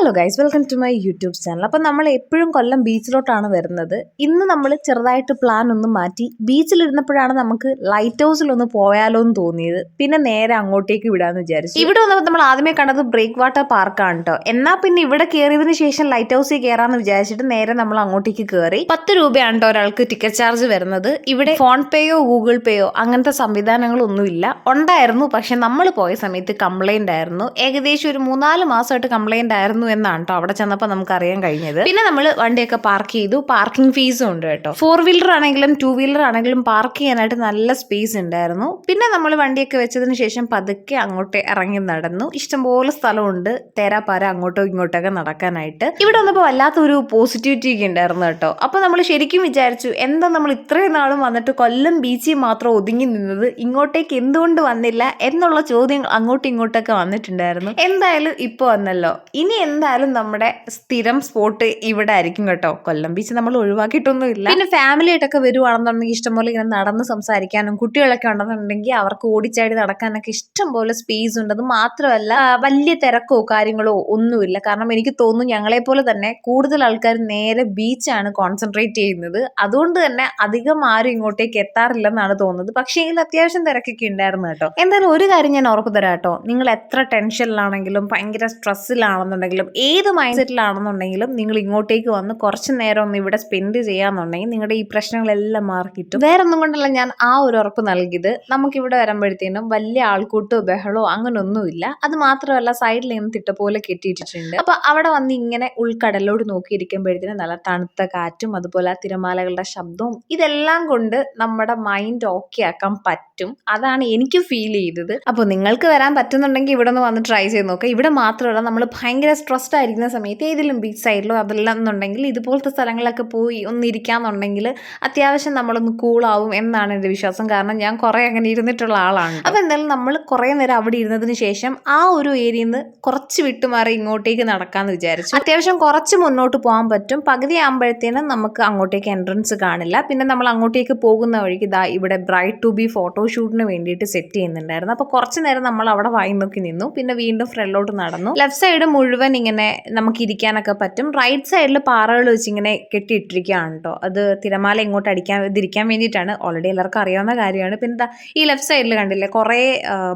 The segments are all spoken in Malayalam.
Hello guys welcome to my YouTube channel അപ്പം നമ്മൾ എപ്പോഴും കൊല്ലം ബീച്ചിലോട്ടാണ് വരുന്നത്. ഇന്ന് നമ്മൾ ചെറുതായിട്ട് പ്ലാൻ ഒന്ന് മാറ്റി. ബീച്ചിലിരുന്നപ്പോഴാണ് നമുക്ക് ലൈറ്റ് ഹൗസിലൊന്ന് പോയാലോ എന്ന് തോന്നിയത്. പിന്നെ നേരെ അങ്ങോട്ടേക്ക് വിടാമെന്ന് വിചാരിച്ചു. ഇവിടെ വന്നപ്പോൾ നമ്മൾ ആദ്യമേ കണ്ടത് ബ്രേക്ക് വാട്ടർ പാർക്കാണ് കേട്ടോ എന്നാൽ പിന്നെ ഇവിടെ കയറിയതിന് ശേഷം ലൈറ്റ് ഹൗസിൽ കയറാമെന്ന് വിചാരിച്ചിട്ട് നേരെ നമ്മൾ അങ്ങോട്ടേക്ക് കയറി പത്ത് രൂപയാണ് കേട്ടോ ഒരാൾക്ക് ടിക്കറ്റ് ചാർജ് വരുന്നത്. ഇവിടെ ഫോൺ പേയോ ഗൂഗിൾ പേയോ അങ്ങനത്തെ സംവിധാനങ്ങളൊന്നുമില്ല ഉണ്ടായിരുന്നു പക്ഷെ നമ്മൾ പോയ സമയത്ത് കംപ്ലൈന്റ് ആയിരുന്നു. ഏകദേശം ഒരു മൂന്നാൽ മാസമായിട്ട് കംപ്ലൈന്റ് ആയിരുന്നു എന്നാണ് കേട്ടോ അവിടെ ചെന്നപ്പോൾ നമുക്ക് അറിയാൻ കഴിഞ്ഞത്. പിന്നെ നമ്മൾ വണ്ടിയൊക്കെ പാർക്ക് ചെയ്തു. പാർക്കിംഗ് ഫീസും ഉണ്ട് കേട്ടോ. ഫോർ വീലർ ആണെങ്കിലും ടു വീലർ ആണെങ്കിലും പാർക്ക് ചെയ്യാനായിട്ട് നല്ല സ്പേസ് ഉണ്ടായിരുന്നു. പിന്നെ നമ്മൾ വണ്ടിയൊക്കെ വെച്ചതിന് ശേഷം പതുക്കെ അങ്ങോട്ട് ഇറങ്ങി നടന്നു. ഇഷ്ടംപോലെ സ്ഥലമുണ്ട്. തേരാപ്പാര അങ്ങോട്ടോ ഇങ്ങോട്ടൊക്കെ നടക്കാനായിട്ട്. ഇവിടെ വന്നപ്പോൾ വല്ലാത്തൊരു പോസിറ്റിവിറ്റി ഒക്കെ ഉണ്ടായിരുന്നു കേട്ടോ. അപ്പോൾ നമ്മൾ ശരിക്കും വിചാരിച്ചു എന്താ നമ്മൾ ഇത്രയും നാളും വന്നിട്ട് കൊല്ലം ബീച്ചിൽ മാത്രം ഒതുങ്ങി നിന്നത്? ഇങ്ങോട്ടേക്ക് എന്തുകൊണ്ട് വന്നില്ല? എന്നുള്ള ചോദ്യങ്ങൾ അങ്ങോട്ടും ഇങ്ങോട്ടൊക്കെ വന്നിട്ടുണ്ടായിരുന്നു. എന്തായാലും ഇപ്പോൾ വന്നല്ലോ. ഇനി എന്തായാലും നമ്മുടെ സ്ഥിരം സ്പോട്ട് ഇവിടെ ആയിരിക്കും കേട്ടോ. കൊല്ലം ബീച്ച് നമ്മൾ ഒഴിവാക്കിയിട്ടൊന്നുമില്ല. പിന്നെ ഫാമിലി ആയിട്ടൊക്കെ വരുവാണെന്നുണ്ടെങ്കിൽ ഇഷ്ടംപോലെ ഇങ്ങനെ നടന്ന് സംസാരിക്കാനും കുട്ടികളൊക്കെ ഉണ്ടെന്നുണ്ടെങ്കിൽ അവർക്ക് ഓടിച്ചാടി നടക്കാനൊക്കെ ഇഷ്ടം പോലെ സ്പേസ് ഉണ്ട്. അത് മാത്രമല്ല വലിയ തിരക്കോ കാര്യങ്ങളോ ഒന്നുമില്ല. കാരണം എനിക്ക് തോന്നുന്നു ഞങ്ങളെ പോലെ തന്നെ കൂടുതൽ ആൾക്കാർ നേരെ ബീച്ചാണ് കോൺസെൻട്രേറ്റ് ചെയ്യുന്നത്. അതുകൊണ്ട് തന്നെ അധികം ആരും ഇങ്ങോട്ടേക്ക് എത്താറില്ലെന്നാണ് തോന്നുന്നത്. പക്ഷേ ഇതിൽ അത്യാവശ്യം തിരക്കൊക്കെ ഉണ്ടായിരുന്നു കേട്ടോ. എന്തായാലും ഒരു കാര്യം ഞാൻ ഉറപ്പ് തരാം കേട്ടോ. നിങ്ങൾ എത്ര ടെൻഷനിലാണെങ്കിലും ഭയങ്കര സ്ട്രെസ്സിലാണെന്നുണ്ടെങ്കിലും ഏത് മൈൻഡ് സെറ്റിലാണെന്നുണ്ടെങ്കിലും നിങ്ങൾ ഇങ്ങോട്ടേക്ക് വന്ന് കുറച്ച് നേരം ഒന്ന് ഇവിടെ സ്പെൻഡ് ചെയ്യാന്നുണ്ടെങ്കിൽ നിങ്ങളുടെ ഈ പ്രശ്നങ്ങളെല്ലാം മാറിക്കിട്ടും വേറെ ഒന്നും കൊണ്ടല്ല ഞാൻ ആ ഒരു ഉറപ്പ് നൽകിയത്. നമുക്ക് ഇവിടെ വരുമ്പോഴത്തേനും വലിയ ആൾക്കൂട്ടോ ബഹളോ അങ്ങനൊന്നുമില്ല. അത് മാത്രമല്ല സൈഡിൽ നിന്ന് തിട്ട പോലെ കെട്ടിയിട്ടിട്ടുണ്ട്. അപ്പൊ അവിടെ വന്ന് ഇങ്ങനെ ഉൾക്കടലോട് നോക്കിയിരിക്കുമ്പോഴത്തേനും നല്ല തണുത്ത കാറ്റും അതുപോലെ ആ തിരമാലകളുടെ ശബ്ദവും ഇതെല്ലാം കൊണ്ട് നമ്മുടെ മൈൻഡ് ഓക്കെ ആക്കാൻ പറ്റും. അതാണ് എനിക്ക് ഫീൽ ചെയ്തത്. അപ്പോൾ നിങ്ങൾക്ക് വരാൻ പറ്റുന്നുണ്ടെങ്കിൽ ഇവിടെ ഒന്ന് വന്ന് ട്രൈ ചെയ്ത് നോക്കുക ഇവിടെ മാത്രമല്ല നമ്മൾ ഭയങ്കര സ്ട്രെസ്ഡ് ആയിരിക്കുന്ന സമയത്ത് ഏതെങ്കിലും ബീച്ച് സൈഡിലോ അതെല്ലാം എന്നുണ്ടെങ്കിൽ ഇതുപോലത്തെ സ്ഥലങ്ങളിലൊക്കെ പോയി ഒന്ന് എന്നുണ്ടെങ്കിൽ അത്യാവശ്യം നമ്മളൊന്ന് കൂളാവും എന്നാണ് എന്റെ വിശ്വാസം. കാരണം ഞാൻ കുറേ അങ്ങനെ ഇരുന്നിട്ടുള്ള ആളാണ് അപ്പോൾ എന്തായാലും നമ്മൾ കുറേ നേരം അവിടെ ഇരുന്നതിന് ശേഷം ആ ഒരു ഏരിയയിൽ നിന്ന് കുറച്ച് വിട്ടുമാറി ഇങ്ങോട്ടേക്ക് നടക്കാമെന്ന് വിചാരിച്ചു. അത്യാവശ്യം കുറച്ച് മുന്നോട്ട് പോകാൻ പറ്റും. പകുതി ആകുമ്പോഴത്തേനും നമുക്ക് അങ്ങോട്ടേക്ക് എൻട്രൻസ് കാണില്ല. പിന്നെ നമ്മൾ അങ്ങോട്ടേക്ക് പോകുന്ന വഴിക്ക് ഇതാ ഇവിടെ ബ്രൈറ്റ് ടു ബി ഫോട്ടോഷൂട്ടിന് വേണ്ടിയിട്ട് സെറ്റ് ചെയ്യുന്നുണ്ടായിരുന്നു. അപ്പോൾ കുറച്ച് നേരം നമ്മൾ അവിടെ വായി നോക്കി നിന്നു. പിന്നെ വീണ്ടും ഫ്രണ്ടിലോട്ട് നടന്നു. ലെഫ്റ്റ് സൈഡ് മുഴുവൻ ഇങ്ങനെ നമുക്ക് ഇരിക്കാനൊക്കെ പറ്റും. റൈറ്റ് സൈഡിൽ പാറകൾ വെച്ച് ഇങ്ങനെ കെട്ടിയിട്ടിരിക്കുകയാണ് കേട്ടോ അത് തിരമാല ഇങ്ങോട്ട് അടിക്കാൻ ഇതിരിക്കാൻ വേണ്ടിയിട്ടാണ്. ഓൾറെഡി എല്ലാവർക്കും അറിയാവുന്ന കാര്യമാണ്. പിന്നെ ദാ ഈ ലെഫ്റ്റ് സൈഡിൽ കണ്ടില്ലേ കുറേ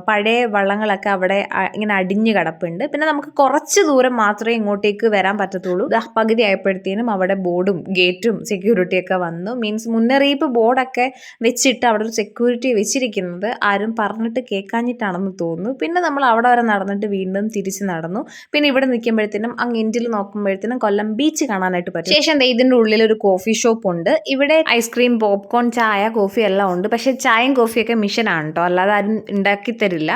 പഴയ വള്ളങ്ങളൊക്കെ അവിടെ ഇങ്ങനെ അടിഞ്ഞു കിടപ്പുണ്ട്. പിന്നെ നമുക്ക് കുറച്ച് ദൂരം മാത്രമേ ഇങ്ങോട്ടേക്ക് വരാൻ പറ്റത്തുള്ളൂ. പകുതി ആയപ്പോഴത്തേനും അവിടെ ബോർഡും ഗേറ്റും സെക്യൂരിറ്റിയൊക്കെ വന്നു. മീൻസ് മുന്നറിയിപ്പ് ബോർഡൊക്കെ വെച്ചിട്ട് അവിടെ ഒരു സെക്യൂരിറ്റി വെച്ചിരിക്കുന്നത് ആരും പറഞ്ഞിട്ട് കേൾക്കാഞ്ഞിട്ടാണെന്ന് തോന്നുന്നു. പിന്നെ നമ്മൾ അവിടെ വരെ നടന്നിട്ട് വീണ്ടും തിരിച്ച് നടന്നു. പിന്നെ ഇവിടെ നിൽക്കുമ്പോഴത്തേനും അങ്ങ് എൻഡിൽ നോക്കുമ്പോഴത്തേനും കൊല്ലം ബീച്ച് കാണാനായിട്ട് പറ്റും. ശേഷം ദേ ഇതിന്റെ ഉള്ളിൽ ഒരു കോഫി ഷോപ്പ് ഉണ്ട്. ഇവിടെ ഐസ്ക്രീം പോപ്കോൺ ചായ കോഫി എല്ലാം ഉണ്ട്. പക്ഷെ ചായയും കോഫിയൊക്കെ മിഷനാണ് കേട്ടോ അല്ലാതെ ആരും ഉണ്ടാക്കി തരില്ല.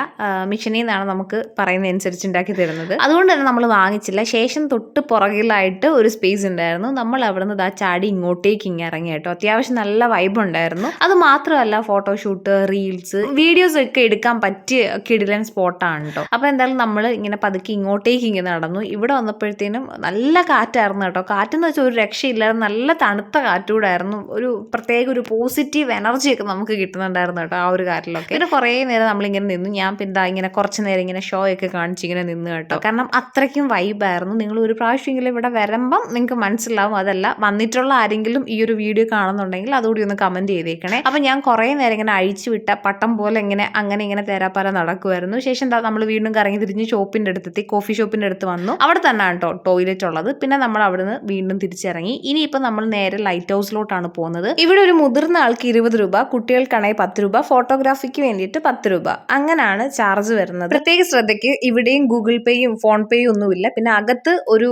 മിഷനിൽ നിന്നാണ് നമുക്ക് പറയുന്നതനുസരിച്ച് ഉണ്ടാക്കി തരുന്നത്. അതുകൊണ്ട് തന്നെ നമ്മൾ വാങ്ങിച്ചില്ല. ശേഷം തൊട്ട് പുറകിലായിട്ട് ഒരു സ്പേസ് ഉണ്ടായിരുന്നു. നമ്മൾ അവിടെ നിന്ന് ആ ചാടി ഇങ്ങോട്ടേക്ക് ഇങ്ങനെ ഇറങ്ങി കേട്ടോ. അത്യാവശ്യം നല്ല വൈബ് ഉണ്ടായിരുന്നു. അത് മാത്രമല്ല ഫോട്ടോഷൂട്ട് റീൽസ് വീഡിയോസ് ഒക്കെ എടുക്കാൻ പറ്റിയ കിടിലൻ സ്പോട്ടാണ് കേട്ടോ അപ്പൊ എന്തായാലും നമ്മൾ ഇങ്ങനെ പതുക്കെ ഇങ്ങോട്ടേക്ക് ഇങ്ങനെ നടന്നു. ഇവിടെ വന്നപ്പോഴത്തേനും നല്ല കാറ്റായിരുന്നു കേട്ടോ. കാറ്റെന്ന് വെച്ചാൽ ഒരു രക്ഷയില്ലായിരുന്നു. നല്ല തണുത്ത കാറ്റുകൂടായിരുന്നു. ഒരു പ്രത്യേക ഒരു പോസിറ്റീവ് എനർജിയൊക്കെ നമുക്ക് കിട്ടുന്നുണ്ടായിരുന്നു കേട്ടോ ആ ഒരു കാറ്റിലൊക്കെ. പിന്നെ കുറേ നേരം നമ്മളിങ്ങനെ നിന്നു. ഞാൻ പിന്നെ ഇങ്ങനെ കുറച്ച് നേരം ഇങ്ങനെ ഷോ ഒക്കെ കാണിച്ച് ഇങ്ങനെ നിന്ന് കേട്ടോ. കാരണം അത്രയ്ക്കും വൈബായിരുന്നു നിങ്ങൾ ഒരു പ്രാവശ്യമെങ്കിലും ഇവിടെ വരുമ്പം നിങ്ങൾക്ക് മനസ്സിലാവും. അതല്ല വന്നിട്ടുള്ള ആരെങ്കിലും ഈ ഒരു വീഡിയോ കാണുന്നുണ്ടെങ്കിൽ അതുകൂടി ഒന്ന് കമന്റ് ചെയ്തേക്കണേ. അപ്പം ഞാൻ കുറേ നേരം ഇങ്ങനെ അഴിച്ചു വിട്ട പട്ടം പോലെ ഇങ്ങനെ അങ്ങനെ ഇങ്ങനെ തേരാപ്പാല നടക്കുമായിരുന്നു ശേഷം എന്താ നമ്മൾ വീണ്ടും കറങ്ങി തിരിഞ്ഞ് ഷോപ്പിന്റെ അടുത്തെത്തി. കോഫി ഷോപ്പിന്റെ അടുത്ത് വന്നു. അവിടെ തന്നെയാണ് കേട്ടോ ടോയ്ലറ്റ് ഉള്ളത്. പിന്നെ നമ്മൾ അവിടുന്ന് വീണ്ടും തിരിച്ചിറങ്ങി. ഇനിയിപ്പോൾ നമ്മൾ നേരെ ലൈറ്റ് ഹൗസിലോട്ടാണ് പോകുന്നത്. ഇവിടെ ഒരു മുതിർന്ന ആൾക്ക് ഇരുപത് രൂപ കുട്ടികൾക്കാണെങ്കിൽ പത്ത് രൂപ ഫോട്ടോഗ്രാഫിക്ക് വേണ്ടിയിട്ട് പത്ത് രൂപ. അങ്ങനെയാണ് ചാർജ് വരുന്നത്. പ്രത്യേക ശ്രദ്ധയ്ക്ക് ഇവിടെയും ഗൂഗിൾ പേയും ഫോൺ പേയും ഒന്നുമില്ല. പിന്നെ അകത്ത് ഒരു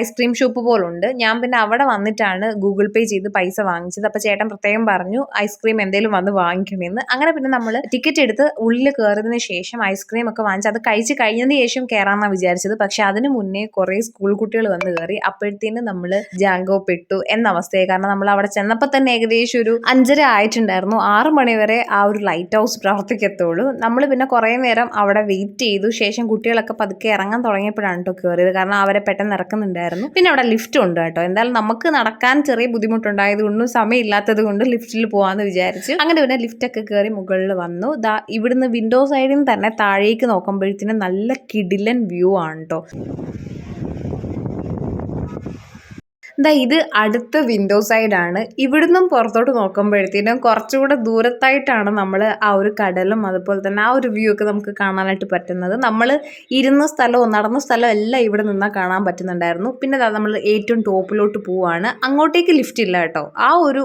ഐസ്ക്രീം ഷോപ്പ് പോലുണ്ട്. ഞാൻ പിന്നെ അവിടെ വന്നിട്ടാണ് ഗൂഗിൾ പേ ചെയ്ത് പൈസ വാങ്ങിച്ചത്. അപ്പൊ ചേട്ടൻ പ്രത്യേകം പറഞ്ഞു ഐസ്ക്രീം എന്തെങ്കിലും വന്ന് വാങ്ങിക്കണമെന്ന് അങ്ങനെ പിന്നെ നമ്മൾ ടിക്കറ്റ് എടുത്ത് ഉള്ളിൽ കയറിയതിന് ശേഷം ഐസ്ക്രീം ഒക്കെ വാങ്ങിച്ച് അത് കഴിച്ച് കഴിഞ്ഞതിന് ശേഷം കയറാമെന്നാണ് വിചാരിച്ചത്. പക്ഷെ അതിന് മുന്നേ കുറേ സ്കൂൾ കുട്ടികൾ വന്ന് കയറി അപ്പോഴത്തേന് നമ്മൾ ജാങ്കോ പെട്ടു എന്ന അവസ്ഥയായി. കാരണം നമ്മൾ അവിടെ ചെന്നപ്പോൾ തന്നെ ഏകദേശം ഒരു അഞ്ചര ആയിട്ടുണ്ടായിരുന്നു. ആറ് മണി വരെ ആ ഒരു ലൈറ്റ് ഹൗസ് പ്രവർത്തിക്കത്തുള്ളൂ. നമ്മൾ പിന്നെ കുറേ നേരം അവിടെ വെയിറ്റ് ചെയ്തു. ശേഷം കുട്ടികളൊക്കെ പതുക്കെ ഇറങ്ങാൻ തുടങ്ങിയപ്പോഴാണ് കേട്ടോ കയറിയത് കാരണം അവരെ പെട്ടെന്ന് ഇറക്കുന്നുണ്ടായിരുന്നു. പിന്നെ അവിടെ ലിഫ്റ്റ് ഉണ്ട് കേട്ടോ. എന്തായാലും നമുക്ക് നടക്കാൻ ചെറിയ ബുദ്ധിമുട്ടുണ്ടായത് കൊണ്ടും സമയമില്ലാത്തത് കൊണ്ട് ലിഫ്റ്റിൽ പോകാമെന്ന് വിചാരിച്ചു അങ്ങനെ പിന്നെ ലിഫ്റ്റൊക്കെ കയറി മുകളിൽ വന്നു. ദാ ഇവിടുന്ന് വിൻഡോ സൈഡിൽ നിന്ന് തന്നെ താഴേക്ക് നോക്കുമ്പോഴത്തേനും നല്ല കിടിലൻ വ്യൂ ആണ് കേട്ടോ ദാ ഇത് അടുത്ത വിൻഡോ സൈഡാണ് ഇവിടുന്നും പുറത്തോട്ട് നോക്കുമ്പോഴത്തേനും കുറച്ചുകൂടെ ദൂരത്തായിട്ടാണ് നമ്മൾ ആ ഒരു കടലും അതുപോലെ തന്നെ ആ ഒരു വ്യൂ ഒക്കെ നമുക്ക് കാണാനായിട്ട് പറ്റുന്നത്. നമ്മൾ ഇരുന്ന സ്ഥലവും നടന്ന സ്ഥലവും എല്ലാം ഇവിടെ നിന്നാൽ കാണാൻ പറ്റുന്നുണ്ടായിരുന്നു. പിന്നെ നമ്മൾ ഏറ്റവും ടോപ്പിലോട്ട് പോവാണ്. അങ്ങോട്ടേക്ക് ലിഫ്റ്റ് ഇല്ല കേട്ടോ. ആ ഒരു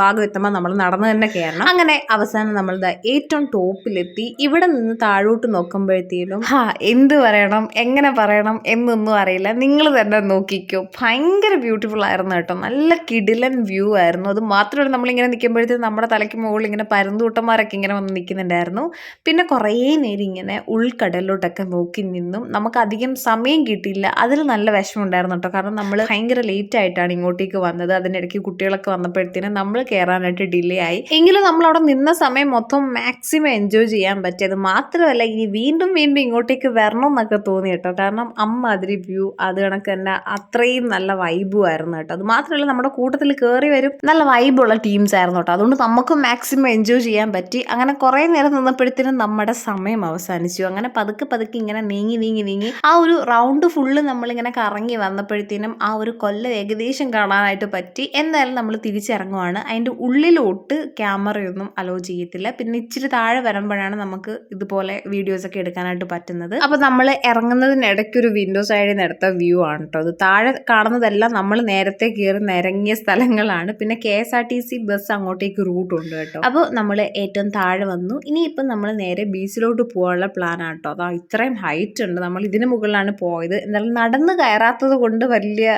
ഭാഗം എത്തുമ്പോൾ നമ്മൾ നടന്ന് തന്നെ കയറണം അങ്ങനെ അവസാനം നമ്മൾ ദാ ഏറ്റവും ടോപ്പിലെത്തി. ഇവിടെ നിന്ന് താഴോട്ട് നോക്കുമ്പോഴത്തേനും ഹാ എന്ത് പറയണം എങ്ങനെ പറയണം എന്നൊന്നും അറിയില്ല. നിങ്ങൾ തന്നെ നോക്കിക്കോ. ഭയങ്കര ബ്യൂട്ടിഫുൾ ആയിരുന്നു കേട്ടോ. നല്ല കിടിലൻ വ്യൂ ആയിരുന്നു. അത് മാത്രമല്ല നമ്മളിങ്ങനെ നിൽക്കുമ്പോഴത്തേക്കും നമ്മുടെ തലയ്ക്ക് മുകളിൽ ഇങ്ങനെ പരുന്തൂട്ടന്മാരൊക്കെ ഇങ്ങനെ വന്ന് നിൽക്കുന്നുണ്ടായിരുന്നു. പിന്നെ കുറേ നേരം ഇങ്ങനെ ഉൾക്കടലിലോട്ടൊക്കെ നോക്കി നിന്നും നമുക്ക് അധികം സമയം കിട്ടിയില്ല. അതിൽ നല്ല വിഷമം ഉണ്ടായിരുന്നു കേട്ടോ. കാരണം നമ്മൾ ഭയങ്കര ലേറ്റ് ആയിട്ടാണ് ഇങ്ങോട്ടേക്ക് വന്നത്. അതിനിടയ്ക്ക് കുട്ടികളൊക്കെ വന്നപ്പോഴത്തേനും നമ്മൾ കയറാനായിട്ട് ഡിലേ ആയി. എങ്കിലും നമ്മൾ അവിടെ നിന്ന സമയം മൊത്തം മാക്സിമം എൻജോയ് ചെയ്യാൻ പറ്റിയത് മാത്രമല്ല ഇനി വീണ്ടും വീണ്ടും ഇങ്ങോട്ടേക്ക് വരണം എന്നൊക്കെ തോന്നി കേട്ടോ. കാരണം അമ്മാതിരി വ്യൂ അത് കണക്ക് തന്നെ അത്രയും നല്ല വൈബും ആയിരുന്നു കേട്ടോ. അത് മാത്രമല്ല നമ്മുടെ കൂട്ടത്തിൽ കയറി വരും. നല്ല വൈബുള്ള ടീംസ് ആയിരുന്നു കേട്ടോ. അതുകൊണ്ട് നമുക്ക് മാക്സിമം എൻജോയ് ചെയ്യാൻ പറ്റി. അങ്ങനെ കുറേ നേരം നിന്നപ്പോഴത്തേനും നമ്മുടെ സമയം അവസാനിച്ചു. അങ്ങനെ പതുക്കെ പതുക്കെ ഇങ്ങനെ നീങ്ങി നീങ്ങി നീങ്ങി ആ ഒരു റൗണ്ട് ഫുള്ള് നമ്മളിങ്ങനെ കറങ്ങി വന്നപ്പോഴത്തേനും ആ ഒരു കൊല്ലം ഏകദേശം കാണാനായിട്ട് പറ്റി. എന്തായാലും നമ്മൾ തിരിച്ചിറങ്ങുവാണ്. അതിന്റെ ഉള്ളിലോട്ട് ക്യാമറയൊന്നും അലോ ചെയ്യത്തില്ല. പിന്നെ ഇച്ചിരി താഴെ വരുമ്പോഴാണ് നമുക്ക് ഇതുപോലെ വീഡിയോസ് ഒക്കെ എടുക്കാനായിട്ട് പറ്റുന്നത്. അപ്പോൾ നമ്മൾ ഇറങ്ങുന്നതിനിടയ്ക്ക് ഒരു വിൻഡോ സൈഡിൽ നിന്ന് എടുത്ത വ്യൂ ആണ് കേട്ടോ. അത് താഴെ കാണുന്നതെല്ലാം നമ്മൾ നേരത്തെ കയറി നിരങ്ങിയ സ്ഥലങ്ങളാണ്. പിന്നെ K S R T C bus അങ്ങോട്ടേക്ക് റൂട്ട് ഉണ്ട് കേട്ടോ. അപ്പോൾ നമ്മൾ ഏറ്റവും താഴെ വന്നു. ഇനിയിപ്പം നമ്മൾ നേരെ ബീച്ചിലോട്ട് പോകാനുള്ള പ്ലാനാണ് കേട്ടോ. അതാ ഇത്രയും ഹൈറ്റ് ഉണ്ട്. നമ്മൾ ഇതിന് മുകളിലാണ് പോയത്. എന്നാലും നടന്ന് കയറാത്തത് കൊണ്ട് വലിയ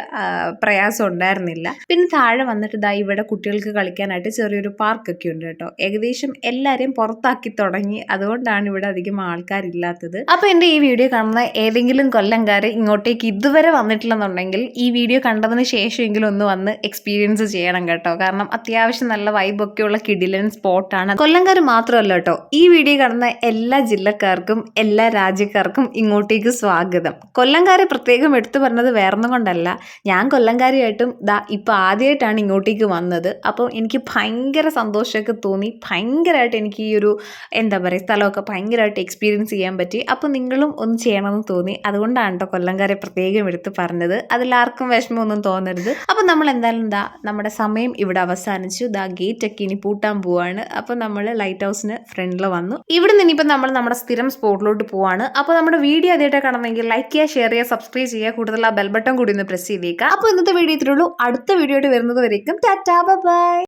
പ്രയാസം ഉണ്ടായിരുന്നില്ല. പിന്നെ താഴെ വന്നിട്ട് ഇതാ ഇവിടെ കുട്ടികൾക്ക് കളിക്കാനായിട്ട് ചെറിയൊരു പാർക്കൊക്കെ ഉണ്ട് കേട്ടോ. ഏകദേശം എല്ലാവരെയും പുറത്താക്കി തുടങ്ങി. അതുകൊണ്ടാണ് ഇവിടെ അധികം ആൾക്കാരില്ലാത്തത്. അപ്പോൾ എന്റെ ഈ വീഡിയോ കാണുന്ന ഏതെങ്കിലും കൊല്ലംകാർ ഇങ്ങോട്ടേക്ക് ഇതുവരെ വന്നിട്ടില്ലെന്നുണ്ടെങ്കിൽ ഈ വീഡിയോ കണ്ടതിന് ശേഷമെങ്കിലും ഒന്ന് വന്ന് എക്സ്പീരിയൻസ് ചെയ്യണം കേട്ടോ. കാരണം അത്യാവശ്യം നല്ല വൈബൊക്കെയുള്ള കിടിലൻ സ്പോട്ടാണ് കൊല്ലംകാർ മാത്രമല്ല കേട്ടോ ഈ വീഡിയോ കാണുന്ന എല്ലാ ജില്ലക്കാർക്കും എല്ലാ രാജ്യക്കാർക്കും ഇങ്ങോട്ടേക്ക് സ്വാഗതം. കൊല്ലംകാരെ പ്രത്യേകം എടുത്തു പറഞ്ഞത് വേറൊന്നും കൊണ്ടല്ല. ഞാൻ കൊല്ലംകാരിയായിട്ടും ദാ ഇപ്പോൾ ആദ്യമായിട്ടാണ് ഇങ്ങോട്ടേക്ക് വന്നത്. അപ്പോൾ എനിക്ക് ഭയങ്കര സന്തോഷമൊക്കെ തോന്നി. ഭയങ്കരമായിട്ട് എനിക്ക് ഈ ഒരു എന്താ പറയുക സ്ഥലമൊക്കെ ഭയങ്കരമായിട്ട് എക്സ്പീരിയൻസ് ചെയ്യാൻ പറ്റി. അപ്പോൾ നിങ്ങളും ഒന്ന് ചെയ്യണമെന്ന് തോന്നി. അതുകൊണ്ടാണ് കേട്ടോ കൊല്ലംകാരെ പ്രത്യേകം എടുത്ത് പറഞ്ഞത്. അതിലാർക്കും വിഷമമൊന്നും തോന്നരുത് അപ്പോൾ നമ്മൾ എന്തായാലും എന്താ നമ്മുടെ സമയം ഇവിടെ അവസാനിച്ചു. ദാ ഗേറ്റ് ഒക്കെ ഇനി പൂട്ടാൻ പോവാണ്. അപ്പോൾ നമ്മൾ ലൈറ്റ് ഹൗസിന് ഫ്രണ്ടിൽ വന്നു. ഇവിടെ നിന്ന് ഇനിയിപ്പോൾ നമ്മൾ നമ്മുടെ സ്ഥിരം സ്പോട്ടിലോട്ട് പോവാണ്. അപ്പോൾ നമ്മുടെ വീഡിയോ ആദ്യമായിട്ട് കാണണമെങ്കിൽ ലൈക്ക് ചെയ്യുക ഷെയർ ചെയ്യുക സബ്സ്ക്രൈബ് ചെയ്യുക. കൂടുതൽ ആ ബെൽബട്ടൺ കൂടി ഒന്ന് പ്രസ് ചെയ്തേക്കുക അപ്പോൾ ഇന്നത്തെ വീഡിയോ ഇത്രയുള്ളൂ അടുത്ത വീഡിയോ വരുന്നത് വരേക്കും. Tata bye